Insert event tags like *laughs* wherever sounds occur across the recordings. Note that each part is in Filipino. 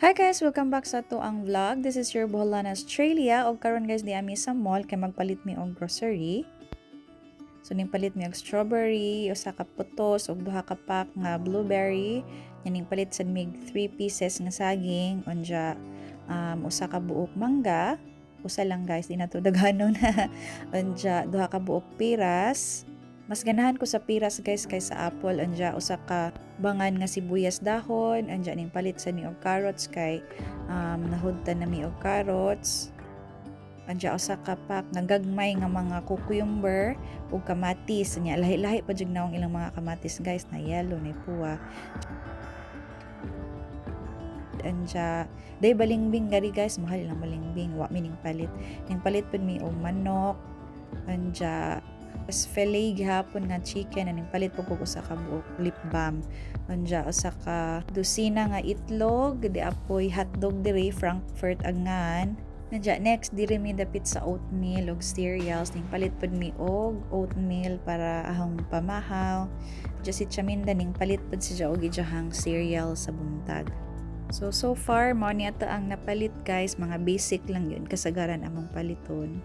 Hi guys! Welcome back sa to ang vlog. This is your Boholan Australia. O karon guys, di ami sa mall kay magpalit mi og grocery. So ning palit mi og strawberry, usa ka putos ug duha ka pack nga blueberry. Yaning palit sad mig 3 pieces nga saging, unja um, usa ka buok mangga. Usa lang guys, di na to daghanon. *laughs* unja duha ka buok piras. Mas ganahan ko sa piras guys kaysa apple. Anja usa ka bangan nga sibuyas dahon. Anja ning palit sa ni og carrots kay um, nahudtan na mi og carrots. Anja usa ka pack nga gagmay nga mga cucumber ug kamatis. Nya lahi-lahi pa jud naong ilang mga kamatis guys na yellow na puwa. Anja day balingbing gari guys mahal lang balingbing wa mining palit. Ning palit pud mi og manok. Anja Tapos filet gihapon nga chicken aning palit po ko usa ka buok lip balm. Anja usa ka dosina nga itlog, di apoy hotdog diri Frankfurt angan. Nadya next diri mi dapit sa oatmeal ug cereals ning palit pud mi og oatmeal para ahong pamahaw. Diya si Chaminda ning palit pud siya og ijahang cereal sa buntag. So so far mo ni ang napalit guys, mga basic lang yun kasagaran among paliton.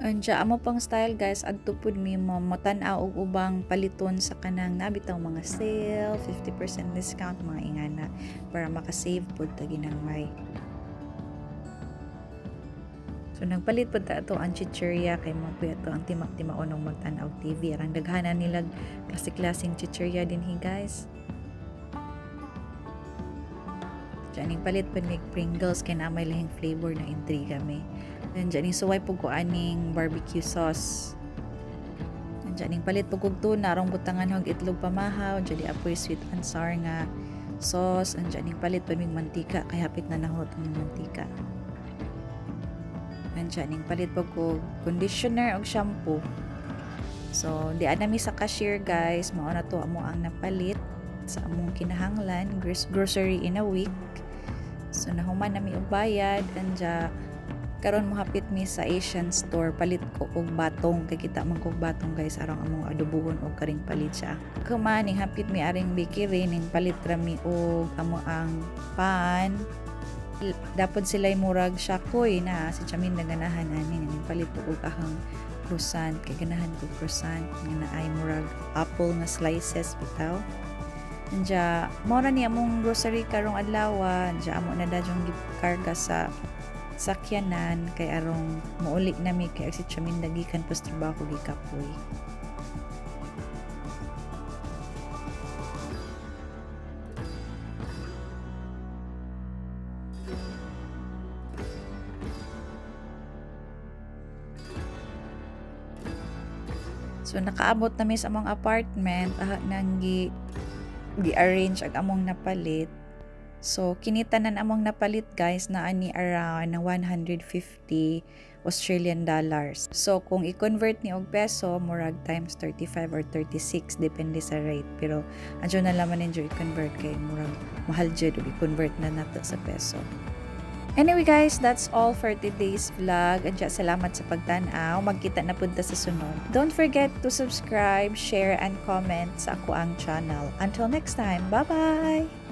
Anja amo pang style guys adto pud mi mo motan-aw og ubang paliton sa kanang nabitaw mga sale, 50% discount mga ingana para maka-save pud ta ginangmay. So nagpalit pud ta ato ang chichirya kay mo pud ato ang timak-timaon og magtan-aw TV arang daghanan nila klase-klaseng chichirya din hi guys. Diyan palit pud mig Pringles kay na may lahing flavor na intriga mi. Nandiyan ning suway po ko aning barbecue sauce. Nandiyan ning palit po kog tuna, arong butangan hog itlog pamahaw, jadi apoy sweet and sour nga sauce. Nandiyan ning palit po mig mantika, kay hapit na nahot ng mantika. Nandiyan ning palit po ko conditioner og shampoo. So, di anami sa cashier guys, mao na to amo ang napalit sa among kinahanglan, grocery in a week. So, nahuman nami og bayad, anja karon mo hapit mi sa Asian store palit ko og batong. Kay kita man kog batong guys arang among adobohon og karing palit siya. Kumaning hapit mi aring bikiri ning palit ra mi og amo ang pan. Dapat sila murag syakoy na si Chamin na ganahan ani ning palit ko og ahang croissant. Kay ganahan ko croissant nga naay murag apple nga slices bitaw. Nja, mo na ni among grocery karong adlaw, nja amo na dadyong gikarga sa sakyanan kay arong muuli nami kay si Chamin dagikan pas trabaho gikapoy. So nakaabot na mi sa among apartment, ah, nang gi gi-arrange ag among napalit So, kinita na among napalit guys na ani around na 150 Australian dollars. So, kung i-convert ni og peso, murag times 35 or 36 depende sa rate. Pero adyo na laman ninyo i-convert kay murag mahal jud i-convert na nato sa peso. Anyway guys, that's all for today's vlog. Adya salamat sa pagtanaw. Magkita na punta sa sunod. Don't forget to subscribe, share, and comment sa ako ang channel. Until next time, bye-bye!